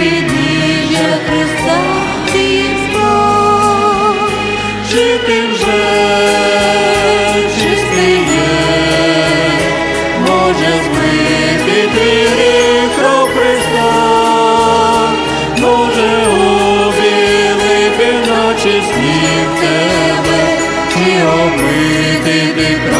підніжжя Христа ти спав, чи вже чистий є, може змити гріх кров Христа, може обілити наче сніг тебе, і обмити ти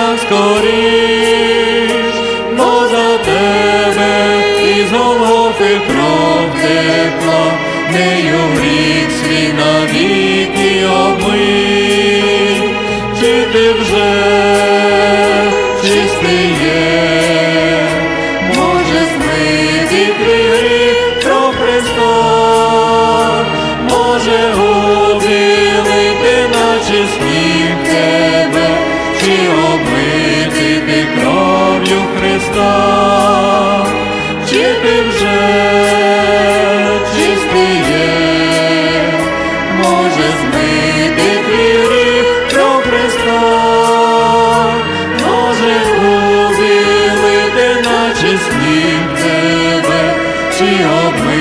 провинах скоріш, бо за тебе із Голгофи кров текла, нею гріх свій навіки обмий, чи ти вже чистий є, може змити гріх кров Христа, може обілити наче сніг Христа, чи ти вже чистий є, може змити гріх кров Христа, може обілити наче сніг тебе, чи обмити